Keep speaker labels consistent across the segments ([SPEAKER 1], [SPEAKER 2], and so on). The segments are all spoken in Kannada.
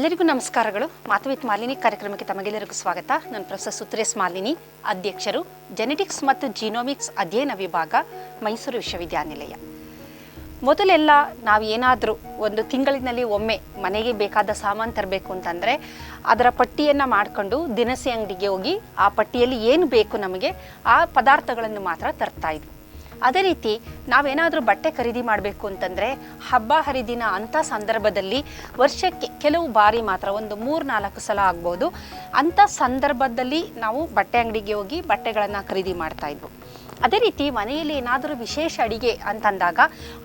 [SPEAKER 1] ಎಲ್ಲರಿಗೂ ನಮಸ್ಕಾರಗಳು. ಮಾತವಿತ್ ಮಾಲಿನಿ ಕಾರ್ಯಕ್ರಮಕ್ಕೆ ತಮಗೆಲ್ಲರಿಗೂ ಸ್ವಾಗತ. ನಾನು ಪ್ರೊಫೆಸರ್ ಸುತ್ರೇಶ್ ಮಾಲಿನಿ, ಅಧ್ಯಕ್ಷರು ಜೆನೆಟಿಕ್ಸ್ ಮತ್ತು ಜೀನೋಮಿಕ್ಸ್ ಅಧ್ಯಯನ ವಿಭಾಗ, ಮೈಸೂರು ವಿಶ್ವವಿದ್ಯಾನಿಲಯ. ಮೊದಲೆಲ್ಲ ನಾವು ಏನಾದರೂ ಒಂದು ತಿಂಗಳಿನಲ್ಲಿ ಒಮ್ಮೆ ಮನೆಗೆ ಬೇಕಾದ ಸಾಮಾನು ತರಬೇಕು ಅಂತಂದರೆ ಅದರ ಪಟ್ಟಿಯನ್ನು ಮಾಡಿಕೊಂಡು ದಿನಸಿ ಅಂಗಡಿಗೆ ಹೋಗಿ ಆ ಪಟ್ಟಿಯಲ್ಲಿ ಏನು ಬೇಕು ನಮಗೆ ಆ ಪದಾರ್ಥಗಳನ್ನು ಮಾತ್ರ ತರ್ತಾ ಇದ್ವಿ. ಅದೇ ರೀತಿ ನಾವೇನಾದರೂ ಬಟ್ಟೆ ಖರೀದಿ ಮಾಡಬೇಕು ಅಂತಂದರೆ ಹಬ್ಬ ಹರಿದಿನ ಅಂಥ ಸಂದರ್ಭದಲ್ಲಿ ವರ್ಷಕ್ಕೆ ಕೆಲವು ಬಾರಿ ಮಾತ್ರ ಒಂದು ಮೂರು ನಾಲ್ಕು ಸಲ ಆಗ್ಬೋದು. ಅಂಥ ಸಂದರ್ಭದಲ್ಲಿ ನಾವು ಬಟ್ಟೆ ಅಂಗಡಿಗೆ ಹೋಗಿ ಬಟ್ಟೆಗಳನ್ನು ಖರೀದಿ ಮಾಡ್ತಾ ಇದ್ವು. ಅದೇ ರೀತಿ ಮನೆಯಲ್ಲಿ ಏನಾದರೂ ವಿಶೇಷ ಅಡಿಗೆ ಅಂತಂದಾಗ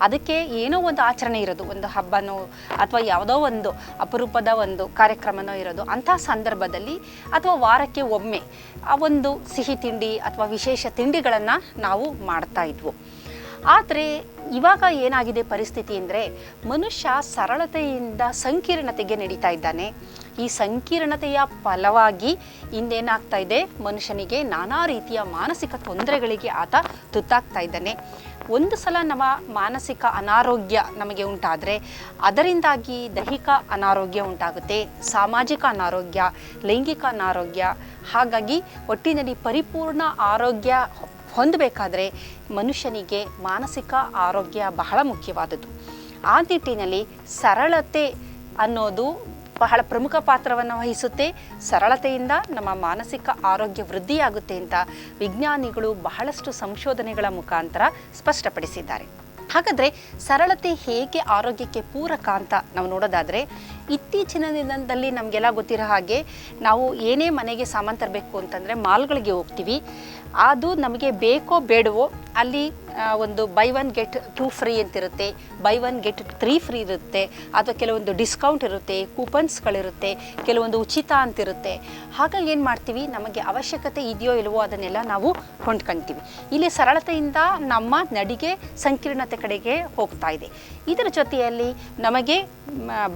[SPEAKER 1] ಅದಕ್ಕೆ ಏನೋ ಒಂದು ಆಚರಣೆ ಇರೋದು, ಒಂದು ಹಬ್ಬನೋ ಅಥವಾ ಯಾವುದೋ ಒಂದು ಅಪರೂಪದ ಒಂದು ಕಾರ್ಯಕ್ರಮನೋ ಇರೋದು ಅಂತಹ ಸಂದರ್ಭದಲ್ಲಿ ಅಥವಾ ವಾರಕ್ಕೆ ಒಮ್ಮೆ ಆ ಒಂದು ಸಿಹಿ ತಿಂಡಿ ಅಥವಾ ವಿಶೇಷ ತಿಂಡಿಗಳನ್ನು ನಾವು ಮಾಡ್ತಾ ಇದ್ವು. ಆದರೆ ಇವಾಗ ಏನಾಗಿದೆ ಪರಿಸ್ಥಿತಿ ಅಂದರೆ ಮನುಷ್ಯ ಸರಳತೆಯಿಂದ ಸಂಕೀರ್ಣತೆಗೆ ನಡೀತಾ ಇದ್ದಾನೆ. ಈ ಸಂಕೀರ್ಣತೆಯ ಫಲವಾಗಿ ಇಂದೇನಾಗ್ತಾ ಇದೆ? ಮನುಷ್ಯನಿಗೆ ನಾನಾ ರೀತಿಯ ಮಾನಸಿಕ ತೊಂದರೆಗಳಿಗೆ ಆತ ತುತ್ತಾಗ್ತಾ ಇದ್ದಾನೆ. ಒಂದು ಸಲ ನಮ್ಮ ಮಾನಸಿಕ ಅನಾರೋಗ್ಯ ನಮಗೆ ಉಂಟಾದರೆ ಅದರಿಂದಾಗಿ ದೈಹಿಕ ಅನಾರೋಗ್ಯ ಉಂಟಾಗುತ್ತೆ, ಸಾಮಾಜಿಕ ಅನಾರೋಗ್ಯ, ಲೈಂಗಿಕ ಅನಾರೋಗ್ಯ. ಹಾಗಾಗಿ ಒಟ್ಟಿನಲ್ಲಿ ಪರಿಪೂರ್ಣ ಆರೋಗ್ಯ ಹೊಂದಬೇಕಾದ್ರೆ ಮನುಷ್ಯನಿಗೆ ಮಾನಸಿಕ ಆರೋಗ್ಯ ಬಹಳ ಮುಖ್ಯವಾದದ್ದು. ಆ ನಿಟ್ಟಿನಲ್ಲಿ ಸರಳತೆ ಅನ್ನೋದು ಬಹಳ ಪ್ರಮುಖ ಪಾತ್ರವನ್ನು ವಹಿಸುತ್ತೆ. ಸರಳತೆಯಿಂದ ನಮ್ಮ ಮಾನಸಿಕ ಆರೋಗ್ಯ ವೃದ್ಧಿಯಾಗುತ್ತೆ ಅಂತ ವಿಜ್ಞಾನಿಗಳು ಬಹಳಷ್ಟು ಸಂಶೋಧನೆಗಳ ಮುಖಾಂತರ ಸ್ಪಷ್ಟಪಡಿಸಿದ್ದಾರೆ. ಹಾಗಾದರೆ ಸರಳತೆ ಹೇಗೆ ಆರೋಗ್ಯಕ್ಕೆ ಪೂರಕ ಅಂತ ನಾವು ನೋಡೋದಾದರೆ ಇತ್ತೀಚಿನ ದಿನದಲ್ಲಿ ನಮಗೆಲ್ಲ ಗೊತ್ತಿರೋ ಹಾಗೆ ನಾವು ಏನೇ ಮನೆಗೆ ಸಾಮಾನು ತರಬೇಕು ಅಂತಂದರೆ ಮಾಲ್ಗಳಿಗೆ ಹೋಗ್ತೀವಿ. ಅದು ನಮಗೆ ಬೇಕೋ ಬೇಡವೋ ಅಲ್ಲಿ ಒಂದು buy one get two free ಅಂತಿರುತ್ತೆ. Buy one get three free ಇರುತ್ತೆ. ಅಥವಾ ಕೆಲವೊಂದು ಡಿಸ್ಕೌಂಟ್ ಇರುತ್ತೆ ಕೂಪನ್ಸ್ಗಳಿರುತ್ತೆ ಕೆಲವೊಂದು ಉಚಿತ ಅಂತಿರುತ್ತೆ. ಹಾಗಾಗಿ ಏನು ಮಾಡ್ತೀವಿ? ನಮಗೆ ಅವಶ್ಯಕತೆ ಇದೆಯೋ ಇಲ್ವೋ ಅದನ್ನೆಲ್ಲ ನಾವು ಕೊಂಡ್ಕೊಳ್ತೀವಿ ಇಲ್ಲಿ ಸರಳತೆಯಿಂದ ನಮ್ಮ ನಡಿಗೆ ಸಂಕೀರ್ಣತೆ ಕಡೆಗೆ ಹೋಗ್ತಾ ಇದೆ. ಇದರ ಜೊತೆಯಲ್ಲಿ ನಮಗೆ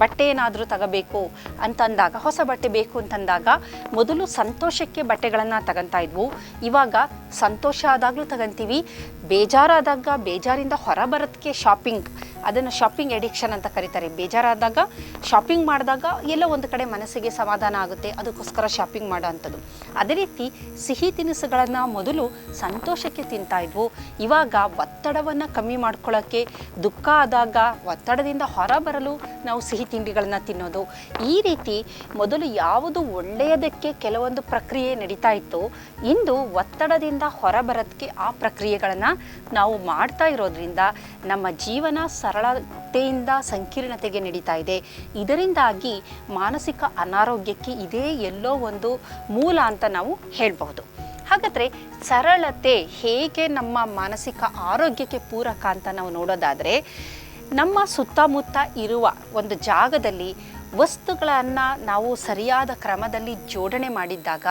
[SPEAKER 1] ಬಟ್ಟೆ ಏನಾದರೂ ತಗೋಬೇಕು ಅಂತಂದಾಗ, ಹೊಸ ಬಟ್ಟೆ ಬೇಕು ಅಂತಂದಾಗ ಮೊದಲು ಸಂತೋಷಕ್ಕೆ ಬಟ್ಟೆಗಳನ್ನು ತಗೊಂತಾ ಇದ್ವು. ಇವಾಗ ಸಂತೋಷ ಆದಾಗಲೂ ತಗೊಂತೀವಿ. ಬೇಜಾರಾದಾಗ, ಬೇಜಾರಿಂದ ಹೊರ ಬರೋದಕ್ಕೆ ಶಾಪಿಂಗ್ ಅದನ್ನು ಶಾಪಿಂಗ್ ಎಡಿಕ್ಷನ್ ಅಂತ ಕರೀತಾರೆ. ಬೇಜಾರಾದಾಗ ಶಾಪಿಂಗ್ ಮಾಡಿದಾಗ ಎಲ್ಲೋ ಒಂದು ಕಡೆ ಮನಸ್ಸಿಗೆ ಸಮಾಧಾನ ಆಗುತ್ತೆ. ಅದಕ್ಕೋಸ್ಕರ ಶಾಪಿಂಗ್ ಮಾಡೋ ಅಂಥದ್ದು ಅದೇ ರೀತಿ ಸಿಹಿ ತಿನಿಸುಗಳನ್ನು ಮೊದಲು ಸಂತೋಷಕ್ಕೆ ತಿಂತಾ ಇದ್ವು. ಇವಾಗ ಒತ್ತಡವನ್ನು ಕಮ್ಮಿ ಮಾಡ್ಕೊಳ್ಳೋಕ್ಕೆ ದುಃಖ ಆದಾಗ ಒತ್ತಡದಿಂದ ಹೊರ ಬರಲು ನಾವು ಸಿಹಿ ತಿಂಡಿಗಳನ್ನು ತಿನ್ನೋದು. ಈ ರೀತಿ ಮೊದಲು ಯಾವುದು ಒಳ್ಳೆಯದಕ್ಕೆ ಕೆಲವೊಂದು ಪ್ರಕ್ರಿಯೆ ನಡೀತಾ ಇತ್ತು. ಇಂದು ಒತ್ತಡದಿಂದ ಹೊರ ಬರೋದಕ್ಕೆ ಆ ಪ್ರಕ್ರಿಯೆಗಳನ್ನು ನಾವು ಮಾಡ್ತಾ ಇರೋದ್ರಿಂದ ನಮ್ಮ ಜೀವನ ಸರಳತೆಯಿಂದ ಸಂಕೀರ್ಣತೆಗೆ ನಡೀತಾ ಇದೆ. ಇದರಿಂದಾಗಿ ಮಾನಸಿಕ ಅನಾರೋಗ್ಯಕ್ಕೆ ಇದೇ ಎಲ್ಲೋ ಒಂದು ಮೂಲ ಅಂತ ನಾವು ಹೇಳಬಹುದು. ಹಾಗಾದರೆ ಸರಳತೆ ಹೇಗೆ ನಮ್ಮ ಮಾನಸಿಕ ಆರೋಗ್ಯಕ್ಕೆ ಪೂರಕ ಅಂತ ನಾವು ನೋಡೋದಾದರೆ, ನಮ್ಮ ಸುತ್ತಮುತ್ತ ಇರುವ ಒಂದು ಜಾಗದಲ್ಲಿ ವಸ್ತುಗಳನ್ನು ನಾವು ಸರಿಯಾದ ಕ್ರಮದಲ್ಲಿ ಜೋಡಣೆ ಮಾಡಿದ್ದಾಗ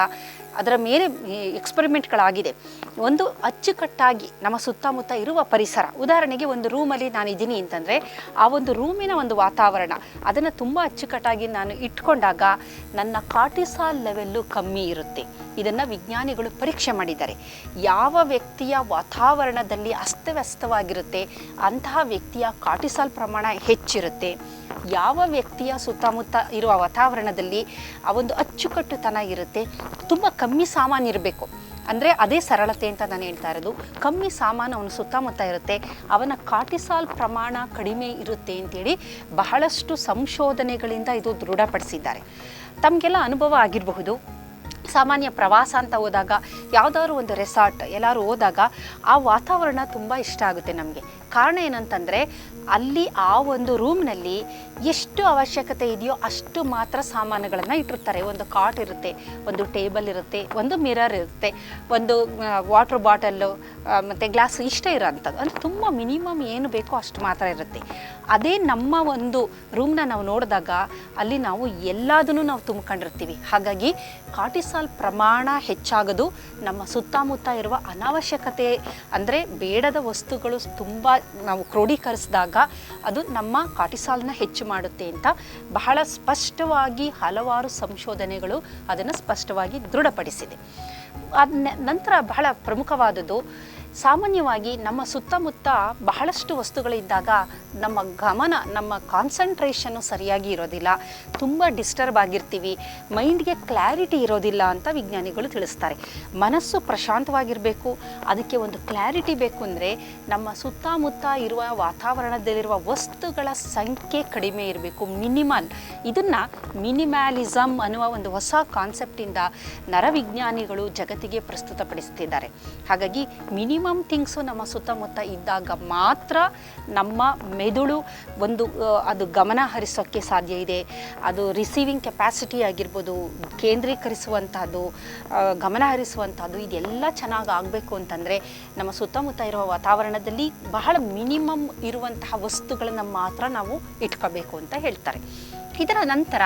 [SPEAKER 1] ಅದರ ಮೇಲೆ ಎಕ್ಸ್ಪರಿಮೆಂಟ್ಗಳಾಗಿದೆ ಒಂದು ಅಚ್ಚುಕಟ್ಟಾಗಿ ನಮ್ಮ ಸುತ್ತಮುತ್ತ ಇರುವ ಪರಿಸರ. ಉದಾಹರಣೆಗೆ ಒಂದು ರೂಮಲ್ಲಿ ನಾನು ಇದ್ದೀನಿ ಅಂತಂದರೆ, ಆ ಒಂದು ರೂಮಿನ ಒಂದು ವಾತಾವರಣ, ಅದನ್ನು ತುಂಬ ಅಚ್ಚುಕಟ್ಟಾಗಿ ನಾನು ಇಟ್ಕೊಂಡಾಗ ನನ್ನ ಕಾಟಿಸಾಲ್ ಲೆವೆಲ್ಲು ಕಮ್ಮಿ ಇರುತ್ತೆ. ಇದನ್ನು ವಿಜ್ಞಾನಿಗಳು ಪರೀಕ್ಷೆ ಮಾಡಿದ್ದಾರೆ. ಯಾವ ವ್ಯಕ್ತಿಯ ವಾತಾವರಣದಲ್ಲಿ ಅಸ್ತವ್ಯಸ್ತವಾಗಿರುತ್ತೆ, ಅಂತಹ ವ್ಯಕ್ತಿಯ ಕಾಟಿಸಾಲ್ ಪ್ರಮಾಣ ಹೆಚ್ಚಿರುತ್ತೆ. ಯಾವ ವ್ಯಕ್ತಿಯ ಸುತ್ತಮುತ್ತ ಇರುವ ವಾತಾವರಣದಲ್ಲಿ ಆ ಒಂದು ಅಚ್ಚುಕಟ್ಟುತನ ಇರುತ್ತೆ, ತುಂಬ ಕಮ್ಮಿ ಸಾಮಾನು ಇರಬೇಕು. ಅಂದರೆ ಅದೇ ಸರಳತೆ ಅಂತ ನಾನು ಹೇಳ್ತಾ ಇರೋದು. ಕಮ್ಮಿ ಸಾಮಾನು ಅವನ ಸುತ್ತಮುತ್ತ ಇರುತ್ತೆ, ಅವನ ಕಾಟಿಸಾಲ್ ಪ್ರಮಾಣ ಕಡಿಮೆ ಇರುತ್ತೆ ಅಂತೇಳಿ ಬಹಳಷ್ಟು ಸಂಶೋಧನೆಗಳಿಂದ ಇದು ದೃಢಪಡಿಸಿದ್ದಾರೆ. ತಮಗೆಲ್ಲ ಅನುಭವ ಆಗಿರಬಹುದು. ಸಾಮಾನ್ಯ ಪ್ರವಾಸ ಅಂತ ಹೋದಾಗ, ಯಾವುದಾದ್ರು ಒಂದು ರೆಸಾರ್ಟ್ ಎಲ್ಲರೂ ಹೋದಾಗ ಆ ವಾತಾವರಣ ತುಂಬ ಇಷ್ಟ ಆಗುತ್ತೆ ನಮಗೆ. ಕಾರಣ ಏನಂತಂದರೆ ಅಲ್ಲಿ ಆ ಒಂದು ರೂಮ್ನಲ್ಲಿ ಎಷ್ಟು ಅವಶ್ಯಕತೆ ಇದೆಯೋ ಅಷ್ಟು ಮಾತ್ರ ಸಾಮಾನುಗಳನ್ನು ಇಟ್ಟಿರ್ತಾರೆ. ಒಂದು ಕಾಟ್ ಇರುತ್ತೆ, ಒಂದು ಟೇಬಲ್ ಇರುತ್ತೆ, ಒಂದು ಮಿರರ್ ಇರುತ್ತೆ, ಒಂದು ವಾಟರ್ ಬಾಟಲ್ಲು ಮತ್ತು ಗ್ಲಾಸ್ ಇಷ್ಟೇ ಇರೋಂಥದ್ದು. ಅಂದರೆ ತುಂಬ ಮಿನಿಮಮ್ ಏನು ಬೇಕೋ ಅಷ್ಟು ಮಾತ್ರ ಇರುತ್ತೆ. ಅದೇ ನಮ್ಮ ಒಂದು ರೂಮ್ನ ನಾವು ನೋಡಿದಾಗ ಅಲ್ಲಿ ನಾವು ಎಲ್ಲದನ್ನು ನಾವು ತುಂಬ್ಕೊಂಡಿರ್ತೀವಿ. ಹಾಗಾಗಿ ಕಾಟಿಸಾಲ್ ಪ್ರಮಾಣ ಹೆಚ್ಚಾಗೋದು. ನಮ್ಮ ಸುತ್ತಮುತ್ತ ಇರುವ ಅನಾವಶ್ಯಕತೆ ಅಂದರೆ ಬೇಡದ ವಸ್ತುಗಳು ತುಂಬ ನಾವು ಕ್ರೋಢೀಕರಿಸಿದಾಗ ಅದು ನಮ್ಮ ಕಾಟಿಸಾಲನ್ನ ಹೆಚ್ಚು ಮಾಡುತ್ತೆ ಅಂತ ಬಹಳ ಸ್ಪಷ್ಟವಾಗಿ ಹಲವಾರು ಸಂಶೋಧನೆಗಳು ಅದನ್ನು ಸ್ಪಷ್ಟವಾಗಿ ದೃಢಪಡಿಸಿದೆ. ಅದ್ ನಂತರ ಬಹಳ ಪ್ರಮುಖವಾದದ್ದು ಸಾಮಾನ್ಯವಾಗಿ ನಮ್ಮ ಸುತ್ತಮುತ್ತ ಬಹಳಷ್ಟು ವಸ್ತುಗಳಿದ್ದಾಗ ನಮ್ಮ ಗಮನ, ನಮ್ಮ ಕಾನ್ಸಂಟ್ರೇಷನ್ನು ಸರಿಯಾಗಿ ಇರೋದಿಲ್ಲ. ತುಂಬ ಡಿಸ್ಟರ್ಬ್ ಆಗಿರ್ತೀವಿ. ಮೈಂಡ್ಗೆ ಕ್ಲಾರಿಟಿ ಇರೋದಿಲ್ಲ ಅಂತ ವಿಜ್ಞಾನಿಗಳು ತಿಳಿಸ್ತಾರೆ. ಮನಸ್ಸು ಪ್ರಶಾಂತವಾಗಿರಬೇಕು. ಅದಕ್ಕೆ ಒಂದು ಕ್ಲಾರಿಟಿ ಬೇಕು ಅಂದರೆ ನಮ್ಮ ಸುತ್ತಮುತ್ತ ಇರುವ ವಾತಾವರಣದಲ್ಲಿರುವ ವಸ್ತುಗಳ ಸಂಖ್ಯೆ ಕಡಿಮೆ ಇರಬೇಕು. ಮಿನಿಮಲ್ ಇದನ್ನು ಮಿನಿಮ್ಯಾಲಿಸಮ್ ಅನ್ನುವ ಒಂದು ಹೊಸ ಕಾನ್ಸೆಪ್ಟಿಂದ ನರವಿಜ್ಞಾನಿಗಳು ಜಗತ್ತಿಗೆ ಪ್ರಸ್ತುತಪಡಿಸ್ತಿದ್ದಾರೆ. ಹಾಗಾಗಿ ಮಿನಿಮಮ್ ಥಿಂಗ್ಸು ನಮ್ಮ ಸುತ್ತಮುತ್ತ ಇದ್ದಾಗ ಮಾತ್ರ ನಮ್ಮ ಮೆದುಳು ಒಂದು ಅದು ಗಮನ ಹರಿಸೋಕ್ಕೆ ಸಾಧ್ಯ ಇದೆ. ಅದು ರಿಸೀವಿಂಗ್ ಕೆಪಾಸಿಟಿ ಆಗಿರ್ಬೋದು ಕೇಂದ್ರೀಕರಿಸುವಂಥದ್ದು ಗಮನ ಹರಿಸುವಂಥದ್ದು ಇದೆಲ್ಲ ಚೆನ್ನಾಗಿ ಆಗಬೇಕು ಅಂತಂದರೆ ನಮ್ಮ ಸುತ್ತಮುತ್ತ ಇರುವ ವಾತಾವರಣದಲ್ಲಿ ಬಹಳ ಮಿನಿಮಮ್ ಇರುವಂತಹ ವಸ್ತುಗಳನ್ನು ಮಾತ್ರ ನಾವು ಇಟ್ಕೋಬೇಕು ಅಂತ ಹೇಳ್ತಾರೆ. ಇದರ ನಂತರ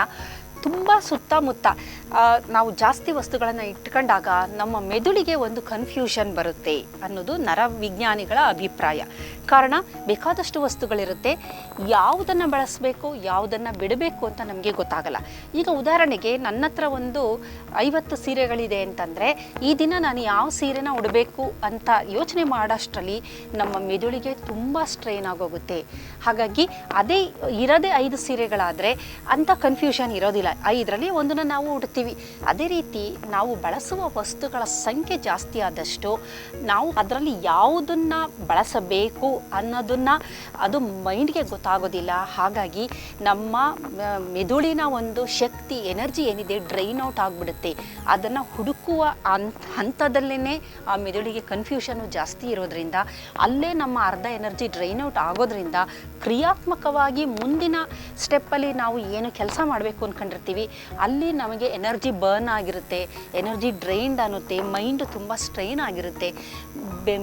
[SPEAKER 1] ತುಂಬ ಸುತ್ತಮುತ್ತ ನಾವು ಜಾಸ್ತಿ ವಸ್ತುಗಳನ್ನು ಇಟ್ಕೊಂಡಾಗ ನಮ್ಮ ಮೆದುಳಿಗೆ ಒಂದು ಕನ್ಫ್ಯೂಷನ್ ಬರುತ್ತೆ ಅನ್ನೋದು ನರವಿಜ್ಞಾನಿಗಳ ಅಭಿಪ್ರಾಯ. ಕಾರಣ, ಬೇಕಾದಷ್ಟು ವಸ್ತುಗಳಿರುತ್ತೆ, ಯಾವುದನ್ನು ಬಳಸಬೇಕು, ಯಾವುದನ್ನು ಬಿಡಬೇಕು ಅಂತ ನಮಗೆ ಗೊತ್ತಾಗಲ್ಲ. ಈಗ ಉದಾಹರಣೆಗೆ ನನ್ನ ಹತ್ರ ಒಂದು ಐವತ್ತು ಸೀರೆಗಳಿದೆ ಅಂತಂದರೆ, ಈ ದಿನ ನಾನು ಯಾವ ಸೀರೆನ ಉಡಬೇಕು ಅಂತ ಯೋಚನೆ ಮಾಡೋಷ್ಟರಲ್ಲಿ ನಮ್ಮ ಮೆದುಳಿಗೆ ತುಂಬ ಸ್ಟ್ರೈನ್ ಆಗೋಗುತ್ತೆ. ಹಾಗಾಗಿ, ಅದೇ ಇರದೇ ಐದು ಸೀರೆಗಳಾದರೆ, ಅಂಥ ಕನ್ಫ್ಯೂಷನ್ ಇರೋದಿಲ್ಲ. ಐದರಲ್ಲಿ ಒಂದನ್ನು ನಾವು ಉಡ್ತೀವಿ. ಅದೇ ರೀತಿ ನಾವು ಬಳಸುವ ವಸ್ತುಗಳ ಸಂಖ್ಯೆ ಜಾಸ್ತಿ ಆದಷ್ಟು ನಾವು ಅದರಲ್ಲಿ ಯಾವುದನ್ನು ಬಳಸಬೇಕು ಅನ್ನೋದನ್ನು ಅದು ಮೈಂಡ್ಗೆ ಗೊತ್ತಾಗೋದಿಲ್ಲ. ಹಾಗಾಗಿ ನಮ್ಮ ಮೆದುಳಿನ ಒಂದು ಶಕ್ತಿ, ಎನರ್ಜಿ ಏನಿದೆ ಡ್ರೈನ್ ಔಟ್ ಆಗಿಬಿಡುತ್ತೆ. ಅದನ್ನು ಹುಡುಕುವ ಹಂತ ಹಂತದಲ್ಲೇ ಆ ಮೆದುಳಿಗೆ ಕನ್ಫ್ಯೂಷನು ಜಾಸ್ತಿ ಇರೋದ್ರಿಂದ, ಅಲ್ಲೇ ನಮ್ಮ ಅರ್ಧ ಎನರ್ಜಿ ಡ್ರೈನ್ ಔಟ್ ಆಗೋದ್ರಿಂದ ಕ್ರಿಯಾತ್ಮಕವಾಗಿ ಮುಂದಿನ ಸ್ಟೆಪ್ಪಲ್ಲಿ ನಾವು ಏನು ಕೆಲಸ ಮಾಡಬೇಕು ಅಂದ್ಕೊಂಡಿರ್ತೀವಿ ಅಲ್ಲಿ ನಮಗೆ ಎನರ್ಜಿ ಬರ್ನ್ ಆಗಿರುತ್ತೆ ಎನರ್ಜಿ ಡ್ರೈನ್ಡ್ ಅನ್ನುತ್ತೆ ಮೈಂಡ್ ತುಂಬ ಸ್ಟ್ರೈನ್ ಆಗಿರುತ್ತೆ.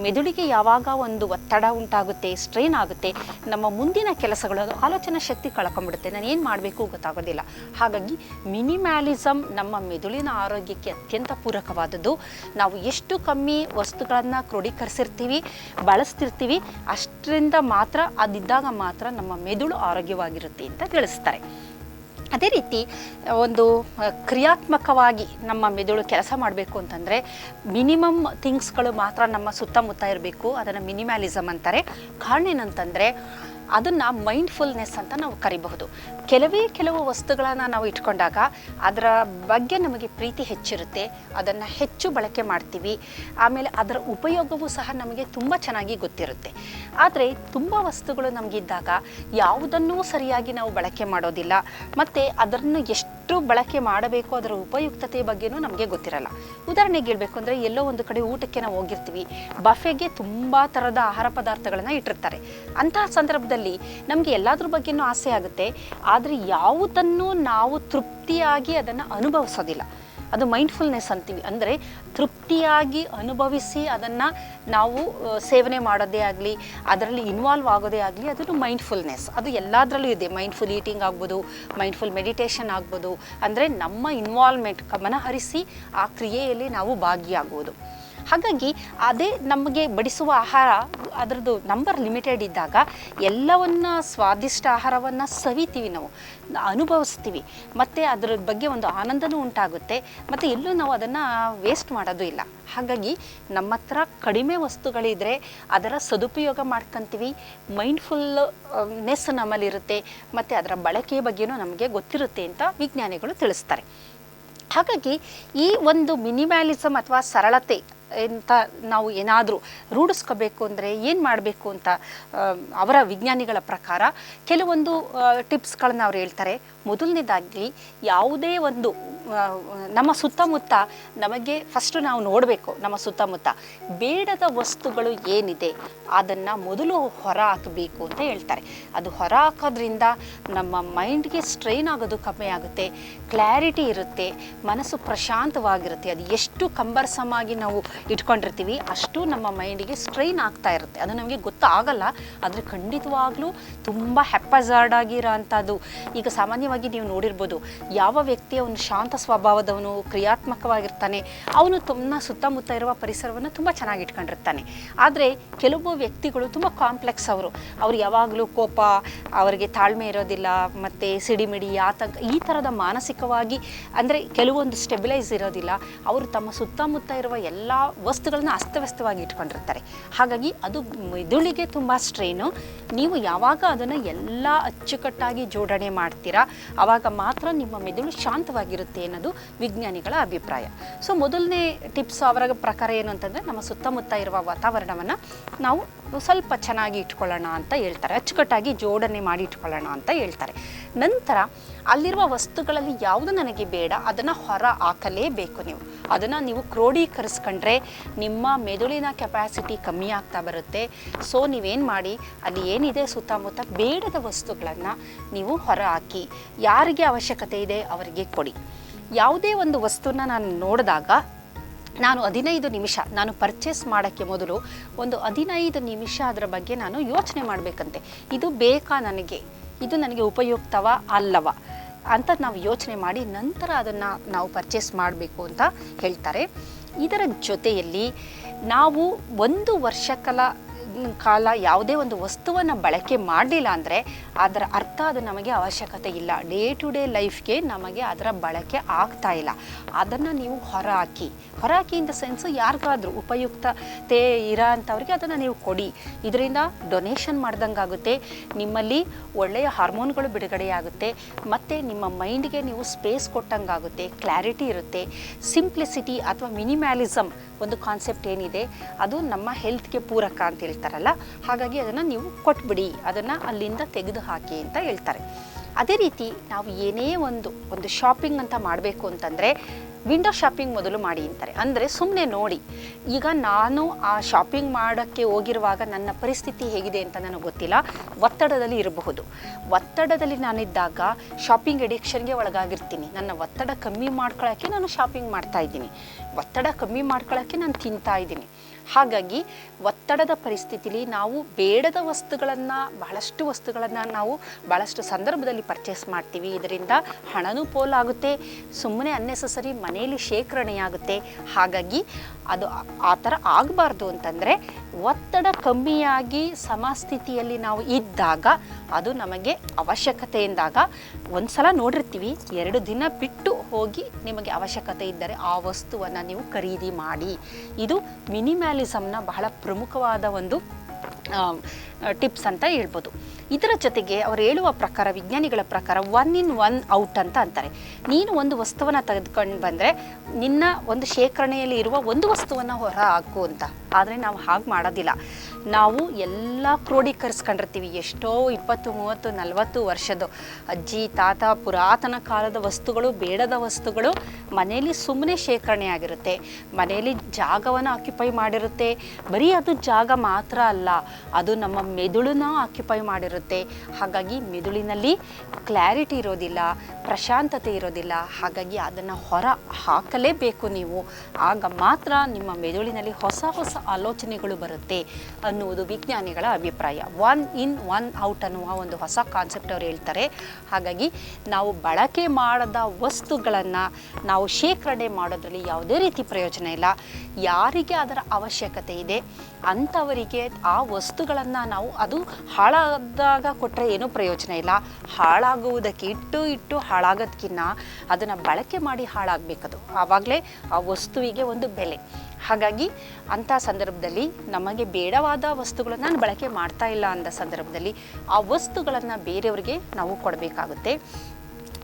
[SPEAKER 1] ಮೆದುಳಿಗೆ ಯಾವಾಗ ಒಂದು ಒತ್ತಡ ಉಂಟಾಗುತ್ತೆ ಸ್ಟ್ರೈನ್ ಆಗುತ್ತೆ, ನಮ್ಮ ಮುಂದಿನ ಕೆಲಸಗಳು, ಅದು ಆಲೋಚನಾ ಶಕ್ತಿ ಕಳ್ಕೊಂಡ್ಬಿಡುತ್ತೆ. ನಾನು ಏನು ಮಾಡಬೇಕು ಗೊತ್ತಾಗೋದಿಲ್ಲ. ಹಾಗಾಗಿ ಮಿನಿಮ್ಯಾಲಿಸಮ್ ನಮ್ಮ ಮೆದುಳಿನ ಆರೋಗ್ಯಕ್ಕೆ ಅತ್ಯಂತ ಪೂರಕವಾದದ್ದು. ನಾವು ಎಷ್ಟು ಕಮ್ಮಿ ವಸ್ತುಗಳನ್ನು ಕ್ರೋಢೀಕರಿಸಿರ್ತೀವಿ, ಬಳಸ್ತಿರ್ತೀವಿ, ಅಷ್ಟರಿಂದ ಮಾತ್ರ ಅದಿದ್ದಾಗ ಮಾತ್ರ ನಮ್ಮ ಮೆದುಳು ಆರೋಗ್ಯವಾಗಿರುತ್ತೆ ಅಂತ ತಿಳಿಸ್ತಾರೆ. ಅದೇ ರೀತಿ ಒಂದು ಕ್ರಿಯಾತ್ಮಕವಾಗಿ ನಮ್ಮ ಮೆದುಳು ಕೆಲಸ ಮಾಡಬೇಕು ಅಂತಂದರೆ ಮಿನಿಮಮ್ ಥಿಂಗ್ಸ್ಗಳು ಮಾತ್ರ ನಮ್ಮ ಸುತ್ತಮುತ್ತ ಇರಬೇಕು, ಅದನ್ನು ಮಿನಿಮ್ಯಾಲಿಸಮ್ ಅಂತಾರೆ. ಕಾರಣ ಏನಂತಂದರೆ ಅದನ್ನು ಮೈಂಡ್ಫುಲ್ನೆಸ್ ಅಂತ ನಾವು ಕರಿಬಹುದು. ಕೆಲವೇ ಕೆಲವು ವಸ್ತುಗಳನ್ನು ನಾವು ಇಟ್ಕೊಂಡಾಗ ಅದರ ಬಗ್ಗೆ ನಮಗೆ ಪ್ರೀತಿ ಹೆಚ್ಚಿರುತ್ತೆ, ಅದನ್ನು ಹೆಚ್ಚು ಬಳಕೆ ಮಾಡ್ತೀವಿ, ಆಮೇಲೆ ಅದರ ಉಪಯೋಗವೂ ಸಹ ನಮಗೆ ತುಂಬ ಚೆನ್ನಾಗಿ ಗೊತ್ತಿರುತ್ತೆ. ಆದರೆ ತುಂಬ ವಸ್ತುಗಳು ನಮಗಿದ್ದಾಗ ಯಾವುದನ್ನೂ ಸರಿಯಾಗಿ ನಾವು ಬಳಕೆ ಮಾಡೋದಿಲ್ಲ, ಮತ್ತು ಅದನ್ನು ಎಷ್ಟು ಬಳಕೆ ಮಾಡಬೇಕು ಅದರ ಉಪಯುಕ್ತತೆ ಬಗ್ಗೆನೂ ನಮಗೆ ಗೊತ್ತಿರಲ್ಲ. ಉದಾಹರಣೆಗೆ ಹೇಳಬೇಕು ಅಂದರೆ ಎಲ್ಲೋ ಒಂದು ಕಡೆ ಊಟಕ್ಕೆ ನಾವು ಹೋಗಿರ್ತೀವಿ. ಬಫೆಗೆ ತುಂಬ ಥರದ ಆಹಾರ ಪದಾರ್ಥಗಳನ್ನು ಇಟ್ಟಿರ್ತಾರೆ. ಅಂತಹ ಸಂದರ್ಭದಲ್ಲಿ ನಮಗೆ ಎಲ್ಲದ್ರ ಬಗ್ಗೆನೂ ಆಸೆ ಆಗುತ್ತೆ. ಆದರೆ ಯಾವುದನ್ನು ನಾವು ತೃಪ್ತಿಯಾಗಿ ಅದನ್ನು ಅನುಭವಿಸೋದಿಲ್ಲ. ಅದು ಮೈಂಡ್ಫುಲ್ನೆಸ್ ಅಂತೀವಿ. ಅಂದರೆ ತೃಪ್ತಿಯಾಗಿ ಅನುಭವಿಸಿ ಅದನ್ನು ನಾವು ಸೇವನೆ ಮಾಡೋದೇ ಆಗಲಿ, ಅದರಲ್ಲಿ ಇನ್ವಾಲ್ವ್ ಆಗೋದೇ ಆಗಲಿ, ಅದನ್ನು ಮೈಂಡ್ಫುಲ್ನೆಸ್ ಅದು ಎಲ್ಲದರಲ್ಲೂ ಇದೆ. ಮೈಂಡ್ಫುಲ್ ಈಟಿಂಗ್ ಆಗ್ಬೋದು ಮೈಂಡ್ಫುಲ್ ಮೆಡಿಟೇಷನ್ ಆಗ್ಬೋದು. ಅಂದರೆ ನಮ್ಮ ಇನ್ವಾಲ್ವ್ಮೆಂಟ್ ಗಮನ ಹರಿಸಿ ಆ ಕ್ರಿಯೆಯಲ್ಲಿ ನಾವು ಭಾಗಿಯಾಗುವುದು ಹಾಗಾಗಿ ಅದೇ ನಮಗೆ ಬಡಿಸುವ ಆಹಾರ, ಅದರದ್ದು ನಂಬರ್ ಲಿಮಿಟೆಡ್ ಇದ್ದಾಗ ಎಲ್ಲವನ್ನ ಸ್ವಾದಿಷ್ಟ ಆಹಾರವನ್ನು ಸವಿತೀವಿ ನಾವು, ಅನುಭವಿಸ್ತೀವಿ. ಮತ್ತು ಅದರ ಬಗ್ಗೆ ಒಂದು ಆನಂದನೂ ಉಂಟಾಗುತ್ತೆ. ಮತ್ತು ಎಲ್ಲೂ ನಾವು ಅದನ್ನು ವೇಸ್ಟ್ ಮಾಡೋದು ಇಲ್ಲ. ಹಾಗಾಗಿ ನಮ್ಮ ಹತ್ರ ಕಡಿಮೆ ವಸ್ತುಗಳಿದ್ರೆ ಅದರ ಸದುಪಯೋಗ ಮಾಡ್ಕೊತೀವಿ. ಮೈಂಡ್ಫುಲ್ನೆಸ್ ನಮ್ಮಲ್ಲಿರುತ್ತೆ. ಮತ್ತು ಅದರ ಬಳಕೆಯ ಬಗ್ಗೆನೂ ನಮಗೆ ಗೊತ್ತಿರುತ್ತೆ ಅಂತ ವಿಜ್ಞಾನಿಗಳು ತಿಳಿಸ್ತಾರೆ. ಹಾಗಾಗಿ ಈ ಒಂದು ಮಿನಿಮ್ಯಾಲಿಸಮ್ ಅಥವಾ ಸರಳತೆ ಅಂತ ನಾವು ಏನಾದರೂ ರೂಢಿಸ್ಕೋಬೇಕು ಅಂದರೆ ಏನು ಮಾಡಬೇಕು ಅಂತ ಅವರ ವಿಜ್ಞಾನಿಗಳ ಪ್ರಕಾರ ಕೆಲವೊಂದು ಟಿಪ್ಸ್ಗಳನ್ನ ಅವ್ರು ಹೇಳ್ತಾರೆ. ಮೊದಲನೇದಾಗಿ ಯಾವುದೇ ಒಂದು ನಮ್ಮ ಸುತ್ತಮುತ್ತ ನಮಗೆ ಫಸ್ಟು ನಾವು ನೋಡಬೇಕು ನಮ್ಮ ಸುತ್ತಮುತ್ತ. ಬೇಡದ ವಸ್ತುಗಳು ಏನಿದೆ, ಅದನ್ನು ಮೊದಲು ಹೊರ ಹಾಕಬೇಕು ಅಂತ ಹೇಳ್ತಾರೆ. ಅದು ಹೊರ ಹಾಕೋದ್ರಿಂದ ನಮ್ಮ ಮೈಂಡ್ಗೆ ಸ್ಟ್ರೈನ್ ಆಗೋದು ಕಮ್ಮಿ ಆಗುತ್ತೆ ಕ್ಲಾರಿಟಿ ಇರುತ್ತೆ, ಮನಸ್ಸು ಪ್ರಶಾಂತವಾಗಿರುತ್ತೆ. ಅದು ಎಷ್ಟು ಕಂಬರ್ಸಮಾಗಿ ನಾವು ಇಟ್ಕೊಂಡಿರ್ತೀವಿ, ಅಷ್ಟು ನಮ್ಮ ಮೈಂಡಿಗೆ ಸ್ಟ್ರೈನ್ ಆಗ್ತಾ ಇರುತ್ತೆ. ಅದು ನಮಗೆ ಗೊತ್ತಾಗಲ್ಲ, ಆದರೆ ಖಂಡಿತವಾಗ್ಲೂ ತುಂಬ ಹೆಪ್ಪಜಾರ್ಡ್ ಆಗಿರೋ ಅಂಥದ್ದು ಈಗ ಸಾಮಾನ್ಯವಾಗಿ ನೀವು ನೋಡಿರ್ಬೋದು, ಯಾವ ವ್ಯಕ್ತಿಯ ಒಂದು ಶಾಂತ ಶಾಂತ ಸ್ವಭಾವದವನು, ಕ್ರಿಯಾತ್ಮಕವಾಗಿರ್ತಾನೆ. ಅವನು ತಮ್ಮ ಸುತ್ತಮುತ್ತ ಇರುವ ಪರಿಸರವನ್ನು ತುಂಬ ಚೆನ್ನಾಗಿ ಇಟ್ಕೊಂಡಿರ್ತಾನೆ. ಆದರೆ ಕೆಲವು ವ್ಯಕ್ತಿಗಳು ತುಂಬ ಕಾಂಪ್ಲೆಕ್ಸ್ ಅವರು. ಅವ್ರು ಯಾವಾಗಲೂ ಕೋಪ, ಅವರಿಗೆ ತಾಳ್ಮೆ ಇರೋದಿಲ್ಲ, ಮತ್ತು ಸಿಡಿಮಿಡಿ ಆತಂಕ ಈ ಥರದ ಮಾನಸಿಕವಾಗಿ ಅಂದರೆ ಕೆಲವೊಂದು ಸ್ಟೆಬಿಲೈಸ್ ಇರೋದಿಲ್ಲ. ಅವರು ತಮ್ಮ ಸುತ್ತಮುತ್ತ ಇರುವ ಎಲ್ಲ ವಸ್ತುಗಳನ್ನ ಅಸ್ತವ್ಯಸ್ತವಾಗಿ ಇಟ್ಕೊಂಡಿರ್ತಾರೆ. ಹಾಗಾಗಿ ಅದು ಮೆದುಳಿಗೆ ತುಂಬ ಸ್ಟ್ರೈನು ನೀವು ಯಾವಾಗ ಅದನ್ನು ಎಲ್ಲ ಅಚ್ಚುಕಟ್ಟಾಗಿ ಜೋಡಣೆ ಮಾಡ್ತೀರಾ ಆವಾಗ ಮಾತ್ರ ನಿಮ್ಮ ಮೆದುಳು ಶಾಂತವಾಗಿರುತ್ತೆ. ಅನ್ನೋದು ವಿಜ್ಞಾನಿಗಳ ಅಭಿಪ್ರಾಯ. ಸೊ ಮೊದಲನೇ ಟಿಪ್ಸ್ ಅವರ ಪ್ರಕಾರ ಏನು ಅಂತಂದರೆ, ನಮ್ಮ ಸುತ್ತಮುತ್ತ ಇರುವ ವಾತಾವರಣವನ್ನು ನಾವು ಸ್ವಲ್ಪ ಚೆನ್ನಾಗಿ ಇಟ್ಕೊಳ್ಳೋಣ ಅಂತ ಹೇಳ್ತಾರೆ. ಅಚ್ಚುಕಟ್ಟಾಗಿ ಜೋಡಣೆ ಮಾಡಿ ಇಟ್ಕೊಳ್ಳೋಣ ಅಂತ ಹೇಳ್ತಾರೆ. ನಂತರ ಅಲ್ಲಿರುವ ವಸ್ತುಗಳಲ್ಲಿ ಯಾವುದು ನನಗೆ ಬೇಡ, ಅದನ್ನು ಹೊರ ಹಾಕಲೇಬೇಕು ನೀವು. ಅದನ್ನು ನೀವು ಕ್ರೋಢೀಕರಿಸ್ಕೊಂಡ್ರೆ ನಿಮ್ಮ ಮೆದುಳಿನ ಕೆಪ್ಯಾಸಿಟಿ ಕಮ್ಮಿ ಆಗ್ತಾ ಬರುತ್ತೆ. ಸೊ ನೀವೇನು ಮಾಡಿ, ಅಲ್ಲಿ ಏನಿದೆ ಸುತ್ತಮುತ್ತ ಬೇಡದ ವಸ್ತುಗಳನ್ನು ನೀವು ಹೊರ ಹಾಕಿ, ಯಾರಿಗೆ ಅವಶ್ಯಕತೆ ಇದೆ ಅವರಿಗೆ ಕೊಡಿ. ಯಾವುದೇ ಒಂದು ವಸ್ತುನ ನಾನು ನೋಡಿದಾಗ ನಾನು ಹದಿನೈದು ನಿಮಿಷ ನಾನು ಪರ್ಚೇಸ್ ಮಾಡೋಕ್ಕೆ ಮೊದಲು ಒಂದು ಹದಿನೈದು ನಿಮಿಷ ಅದರ ಬಗ್ಗೆ ನಾನು ಯೋಚನೆ ಮಾಡಬೇಕಂತೆ. ಇದು ಬೇಕಾ ನನಗೆ? ಇದು ನನಗೆ ಉಪಯುಕ್ತವ ಅಲ್ಲವ? ಅಂತ ನಾವು ಯೋಚನೆ ಮಾಡಿ ನಂತರ ಅದನ್ನು ನಾವು ಪರ್ಚೇಸ್ ಮಾಡಬೇಕು ಅಂತ ಹೇಳ್ತಾರೆ. ಇದರ ಜೊತೆಯಲ್ಲಿ ನಾವು ಒಂದು ವರ್ಷ ಕಾಲ ಕಾಲ ಯಾವುದೇ ಒಂದು ವಸ್ತುವನ್ನು ಬಳಕೆ ಮಾಡಲಿಲ್ಲ ಅಂದರೆ ಅದರ ಅರ್ಥ ಅದು ನಮಗೆ ಅವಶ್ಯಕತೆ ಇಲ್ಲ. ಡೇ ಟು ಡೇ ಲೈಫ್ಗೆ ನಮಗೆ ಅದರ ಬಳಕೆ ಆಗ್ತಾ ಇಲ್ಲ. ಅದನ್ನು ನೀವು ಹೊರಹಾಕಿ ಹೊರಹಾಕಿ ಇನ್ ದ ಸೆನ್ಸ್ ಯಾರಿಗಾದ್ರೂ ಉಪಯುಕ್ತತೆ ಇರೋ ಅಂಥವ್ರಿಗೆ ಅದನ್ನು ನೀವು ಕೊಡಿ. ಇದರಿಂದ ಡೊನೇಷನ್ ಮಾಡ್ದಂಗಾಗುತ್ತೆ. ನಿಮ್ಮಲ್ಲಿ ಒಳ್ಳೆಯ ಹಾರ್ಮೋನ್ಗಳು ಬಿಡುಗಡೆಯಾಗುತ್ತೆ. ಮತ್ತು ನಿಮ್ಮ ಮೈಂಡ್ಗೆ ನೀವು ಸ್ಪೇಸ್ ಕೊಟ್ಟಂಗಾಗುತ್ತೆ. ಕ್ಲಾರಿಟಿ ಇರುತ್ತೆ. ಸಿಂಪ್ಲಿಸಿಟಿ ಅಥವಾ ಮಿನಿಮ್ಯಾಲಿಸಮ್ ಒಂದು ಕಾನ್ಸೆಪ್ಟ್ ಏನಿದೆ, ಅದು ನಮ್ಮ ಹೆಲ್ತ್ಗೆ ಪೂರಕ ಅಂತ ಹೇಳ್ತಾರಲ್ಲ, ಹಾಗಾಗಿ ಅದನ್ನು ನೀವು ಕೊಟ್ಬಿಡಿ, ಅದನ್ನು ಅಲ್ಲಿಂದ ತೆಗೆದು ಹಾಕಿ ಅಂತ ಹೇಳ್ತಾರೆ. ಅದೇ ರೀತಿ ನಾವು ಏನೇ ಒಂದು ಒಂದು ಶಾಪಿಂಗ್ ಅಂತ ಮಾಡಬೇಕು ಅಂತಂದರೆ ವಿಂಡೋ ಶಾಪಿಂಗ್ ಮೊದಲು ಮಾಡಿ ಅಂತಾರೆ. ಅಂದರೆ ಸುಮ್ಮನೆ ನೋಡಿ, ಈಗ ನಾನು ಆ ಶಾಪಿಂಗ್ ಮಾಡೋಕ್ಕೆ ಹೋಗಿರುವಾಗ ನನ್ನ ಪರಿಸ್ಥಿತಿ ಹೇಗಿದೆ ಅಂತ ನನಗೆ ಗೊತ್ತಿಲ್ಲ, ಒತ್ತಡದಲ್ಲಿ ಇರಬಹುದು. ಒತ್ತಡದಲ್ಲಿ ನಾನಿದ್ದಾಗ ಶಾಪಿಂಗ್ ಎಡಿಕ್ಷನ್ಗೆ ಒಳಗಾಗಿರ್ತೀನಿ. ನನ್ನ ಒತ್ತಡ ಕಮ್ಮಿ ಮಾಡ್ಕೊಳ್ಳೋಕ್ಕೆ ನಾನು ಶಾಪಿಂಗ್ ಮಾಡ್ತಾ ಇದ್ದೀನಿ. ಒತ್ತಡ ಕಮ್ಮಿ ಮಾಡ್ಕೊಳ್ಳೋಕ್ಕೆ ನಾನು ತಿಂತಾ ಇದ್ದೀನಿ. ಹಾಗಾಗಿ ಒತ್ತಡದ ಪರಿಸ್ಥಿತಿಲಿ ನಾವು ಬೇಡದ ವಸ್ತುಗಳನ್ನು, ಬಹಳಷ್ಟು ವಸ್ತುಗಳನ್ನು ನಾವು ಬಹಳಷ್ಟು ಸಂದರ್ಭದಲ್ಲಿ ಪರ್ಚೇಸ್ ಮಾಡ್ತೀವಿ. ಇದರಿಂದ ಹಣನೂ ಪೋಲಾಗುತ್ತೆ ಸುಮ್ಮನೆ ಅನ್ನೆಸಸರಿ ಮನೆಯಲ್ಲಿ ಶೇಖರಣೆಯಾಗುತ್ತೆ ಹಾಗಾಗಿ ಅದು ಆ- ಥರ ಆಗಬಾರ್ದು ಅಂತಂದರೆ ಒತ್ತಡ ಕಮ್ಮಿಯಾಗಿ ಸಮಸ್ಥಿತಿಯಲ್ಲಿ ನಾವು ಇದ್ದಾಗ ಅದು ನಮಗೆ ಅವಶ್ಯಕತೆ ಎಂದಾಗ ಒಂದು ಸಲ ನೋಡಿರ್ತೀವಿ, ಎರಡು ದಿನ ಬಿಟ್ಟು ಹೋಗಿ ನಿಮಗೆ ಅವಶ್ಯಕತೆ ಇದ್ದರೆ ಆ ವಸ್ತುವನ್ನು ನೀವು ಖರೀದಿ ಮಾಡಿ. ಇದು ಮಿನಿಮ್ಯಾಲಿಸಮ್ನ ಬಹಳ ಪ್ರಮುಖವಾದ ಒಂದು ಟಿಪ್ಸ್ ಅಂತ ಹೇಳ್ಬೋದು. ಇದರ ಜೊತೆಗೆ ಅವರು ಹೇಳುವ ಪ್ರಕಾರ, ವಿಜ್ಞಾನಿಗಳ ಪ್ರಕಾರ ಒನ್ ಇನ್ ಒನ್ ಔಟ್ ಅಂತ ಅಂತಾರೆ. ನೀನು ಒಂದು ವಸ್ತುವನ್ನು ತೆಗೆದುಕೊಂಡು ಬಂದರೆ ನಿನ್ನ ಒಂದು ಶೇಖರಣೆಯಲ್ಲಿ ಇರುವ ಒಂದು ವಸ್ತುವನ್ನು ಹೊರ ಹಾಕು ಅಂತ. ಆದರೆ ನಾವು ಹಾಗೆ ಮಾಡೋದಿಲ್ಲ. ನಾವು ಎಲ್ಲ ಕ್ರೋಢೀಕರಿಸ್ಕೊಂಡಿರ್ತೀವಿ ಎಷ್ಟೋ ಇಪ್ಪತ್ತು, ಮೂವತ್ತು, ನಲವತ್ತು ವರ್ಷದ ಅಜ್ಜಿ, ತಾತ, ಪುರಾತನ ಕಾಲದ ವಸ್ತುಗಳು, ಬೇಡದ ವಸ್ತುಗಳು ಮನೆಯಲ್ಲಿ ಸುಮ್ಮನೆ ಶೇಖರಣೆ ಆಗಿರುತ್ತೆ. ಮನೆಯಲ್ಲಿ ಜಾಗವನ್ನು ಆಕ್ಯುಪೈ ಮಾಡಿರುತ್ತೆ. ಬರೀ ಅದು ಜಾಗ ಮಾತ್ರ ಅಲ್ಲ, ಅದು ನಮ್ಮ ಮೆದುಳನ್ನ ಆಕ್ಯುಪೈ ಮಾಡಿರುತ್ತೆ. ಹಾಗಾಗಿ ಮೆದುಳಿನಲ್ಲಿ ಕ್ಲಾರಿಟಿ ಇರೋದಿಲ್ಲ, ಪ್ರಶಾಂತತೆ ಇರೋದಿಲ್ಲ. ಹಾಗಾಗಿ ಅದನ್ನು ಹೊರ ಹಾಕಲೇಬೇಕು ನೀವು. ಆಗ ಮಾತ್ರ ನಿಮ್ಮ ಮೆದುಳಿನಲ್ಲಿ ಹೊಸ ಹೊಸ ಆಲೋಚನೆಗಳು ಬರುತ್ತೆ. ಅನ್ನುವುದು ವಿಜ್ಞಾನಿಗಳ ಅಭಿಪ್ರಾಯ. ಒನ್ ಇನ್ ಒನ್ ಔಟ್ ಅನ್ನುವ ಒಂದು ಹೊಸ ಕಾನ್ಸೆಪ್ಟ್ ಅವರು ಹೇಳ್ತಾರೆ. ಹಾಗಾಗಿ ನಾವು ಬಳಕೆ ಮಾಡದ ವಸ್ತುಗಳನ್ನು ನಾವು ಶೇಖರಣೆ ಮಾಡೋದ್ರಲ್ಲಿ ಯಾವುದೇ ರೀತಿ ಪ್ರಯೋಜನ ಇಲ್ಲ. ಯಾರಿಗೆ ಅದರ ಅವಶ್ಯಕತೆ ಇದೆ, ಅಂಥವರಿಗೆ ಆ ವಸ್ತುಗಳನ್ನು ನಾವು ಅದು ಹಾಳಾದಾಗ ಕೊಟ್ಟರೆ ಏನೂ ಪ್ರಯೋಜನ ಇಲ್ಲ. ಹಾಳಾಗುವುದಕ್ಕೆ ಇಟ್ಟು ಇಟ್ಟು ಹಾಳಾಗೋದಕ್ಕಿಂತ ಅದನ್ನು ಬಳಕೆ ಮಾಡಿ ಹಾಳಾಗಬೇಕದು. ಆವಾಗಲೇ ಆ ವಸ್ತುವಿಗೆ ಒಂದು ಬೆಲೆ. ಹಾಗಾಗಿ ಅಂಥ ಸಂದರ್ಭದಲ್ಲಿ ನಮಗೆ ಬೇಡವಾದ ವಸ್ತುಗಳನ್ನು ನಾನು ಬಳಕೆ ಮಾಡ್ತಾ ಇಲ್ಲ ಅಂದ ಸಂದರ್ಭದಲ್ಲಿ ಆ ವಸ್ತುಗಳನ್ನು ಬೇರೆಯವರಿಗೆ ನಾವು ಕೊಡಬೇಕಾಗುತ್ತೆ.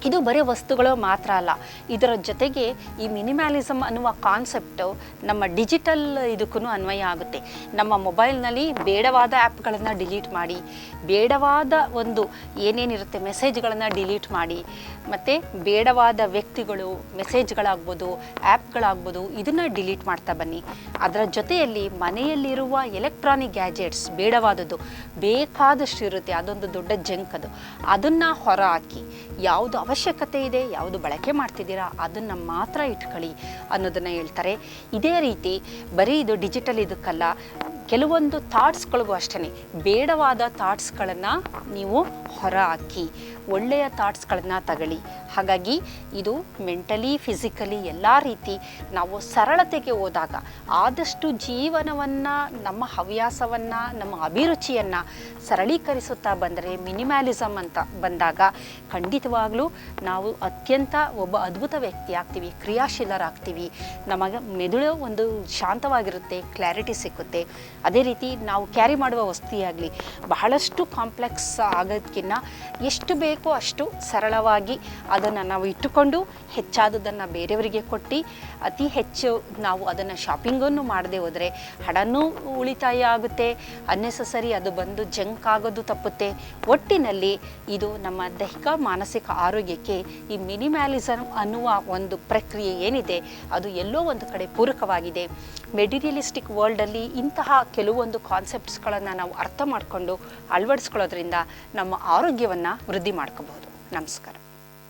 [SPEAKER 1] ಇದು ಬರೀ ವಸ್ತುಗಳು ಮಾತ್ರ ಅಲ್ಲ, ಇದರ ಜೊತೆಗೆ ಈ ಮಿನಿಮ್ಯಾಲಿಸಮ್ ಅನ್ನುವ ಕಾನ್ಸೆಪ್ಟು ನಮ್ಮ ಡಿಜಿಟಲ್ ಇದಕ್ಕೂ ಅನ್ವಯ ಆಗುತ್ತೆ. ನಮ್ಮ ಮೊಬೈಲ್ನಲ್ಲಿ ಬೇಡವಾದ ಆ್ಯಪ್ಗಳನ್ನು ಡಿಲೀಟ್ ಮಾಡಿ, ಬೇಡವಾದ ಒಂದು ಏನೇನಿರುತ್ತೆ ಮೆಸೇಜ್ಗಳನ್ನು ಡಿಲೀಟ್ ಮಾಡಿ, ಮತ್ತು ಬೇಡವಾದ ವ್ಯಕ್ತಿಗಳು ಮೆಸೇಜ್ಗಳಾಗ್ಬೋದು, ಆ್ಯಪ್ಗಳಾಗ್ಬೋದು, ಇದನ್ನು ಡಿಲೀಟ್ ಮಾಡ್ತಾ ಬನ್ನಿ. ಅದರ ಜೊತೆಯಲ್ಲಿ ಮನೆಯಲ್ಲಿರುವ ಎಲೆಕ್ಟ್ರಾನಿಕ್ ಗ್ಯಾಜೆಟ್ಸ್ ಬೇಡವಾದದ್ದು ಬೇಕಾದಷ್ಟು ಇರುತ್ತೆ ಅದೊಂದು ದೊಡ್ಡ ಜಂಕ್ ಅದು. ಅದನ್ನು ಹೊರ ಹಾಕಿ ಯಾವುದು ಅವಶ್ಯಕತೆ ಇದೆ, ಯಾವುದು ಬಳಕೆ ಮಾಡ್ತಿದ್ದೀರಾ ಅದನ್ನು ಮಾತ್ರ ಇಟ್ಕೊಳ್ಳಿ ಅನ್ನೋದನ್ನು ಹೇಳ್ತಾರೆ. ಇದೇ ರೀತಿ ಬರೀ ಇದು ಡಿಜಿಟಲ್ ಇದಕ್ಕಲ್ಲ, ಕೆಲವೊಂದು ಥಾಟ್ಸ್ಗಳಿಗೂ ಅಷ್ಟೇ ಬೇಡವಾದ ಥಾಟ್ಸ್ಗಳನ್ನು ನೀವು ಹೊರಹಾಕಿ ಒಳ್ಳೆಯ ಥಾಟ್ಸ್ಗಳನ್ನ ತಗೊಳ್ಳಿ. ಹಾಗಾಗಿ ಇದು ಮೆಂಟಲಿ ಫಿಸಿಕಲಿ ಎಲ್ಲ ರೀತಿ ನಾವು ಸರಳತೆಗೆ ಹೋದಾಗ ಆದಷ್ಟು ಜೀವನವನ್ನು, ನಮ್ಮ ಹವ್ಯಾಸವನ್ನು, ನಮ್ಮ ಅಭಿರುಚಿಯನ್ನು ಸರಳೀಕರಿಸುತ್ತಾ ಬಂದರೆ ಮಿನಿಮ್ಯಾಲಿಸಮ್ ಅಂತ ಬಂದಾಗ ಖಂಡಿತವಾಗಲೂ ನಾವು ಅತ್ಯಂತ ಒಬ್ಬ ಅದ್ಭುತ ವ್ಯಕ್ತಿ ಆಗ್ತೀವಿ ಕ್ರಿಯಾಶೀಲರಾಗ್ತೀವಿ ನಮಗೆ ಮೆದುಳು ಒಂದು ಶಾಂತವಾಗಿರುತ್ತೆ ಕ್ಲಾರಿಟಿ ಸಿಕ್ಕುತ್ತೆ. ಅದೇ ರೀತಿ ನಾವು ಕ್ಯಾರಿ ಮಾಡುವ ವಸ್ತಿಯಾಗಲಿ, ಬಹಳಷ್ಟು ಕಾಂಪ್ಲೆಕ್ಸ್ ಆಗೋದಕ್ಕಿಂತ ಎಷ್ಟು ಬೇಕೋ ಅಷ್ಟು ಸರಳವಾಗಿ ಅದನ್ನು ನಾವು ಇಟ್ಟುಕೊಂಡು ಹೆಚ್ಚಾದದನ್ನು ಬೇರೆಯವರಿಗೆ ಕೊಟ್ಟು ಅತಿ ಹೆಚ್ಚು ನಾವು ಅದನ್ನು ಶಾಪಿಂಗನ್ನು ಮಾಡದೆ ಹೋದರೆ ಹಣನೂ ಉಳಿತಾಯ ಆಗುತ್ತೆ ಅನ್ನೆಸಸರಿ ಅದು ಬಂದು ಜಂಕ್ ಆಗೋದು ತಪ್ಪುತ್ತೆ. ಒಟ್ಟಿನಲ್ಲಿ ಇದು ನಮ್ಮ ದೈಹಿಕ, ಮಾನಸಿಕ ಆರೋಗ್ಯಕ್ಕೆ ಈ ಮಿನಿಮ್ಯಾಲಿಸಮ್ ಅನ್ನುವ ಒಂದು ಪ್ರಕ್ರಿಯೆ ಏನಿದೆ, ಅದು ಎಲ್ಲೋ ಒಂದು ಕಡೆ ಪೂರಕವಾಗಿದೆ. ಮೆಟೀರಿಯಲಿಸ್ಟಿಕ್ ವರ್ಲ್ಡಲ್ಲಿ ಇಂತಹ ಕೆಲವೊಂದು ಕಾನ್ಸೆಪ್ಟ್ಸ್ಗಳನ್ನು ನಾವು ಅರ್ಥ ಮಾಡಿಕೊಂಡು ಅಳವಡಿಸ್ಕೊಳ್ಳೋದ್ರಿಂದ ನಮ್ಮ ಆರೋಗ್ಯವನ್ನು ವೃದ್ಧಿ ಮಾಡ್ಕೋಬಹುದು ನಮಸ್ಕಾರ.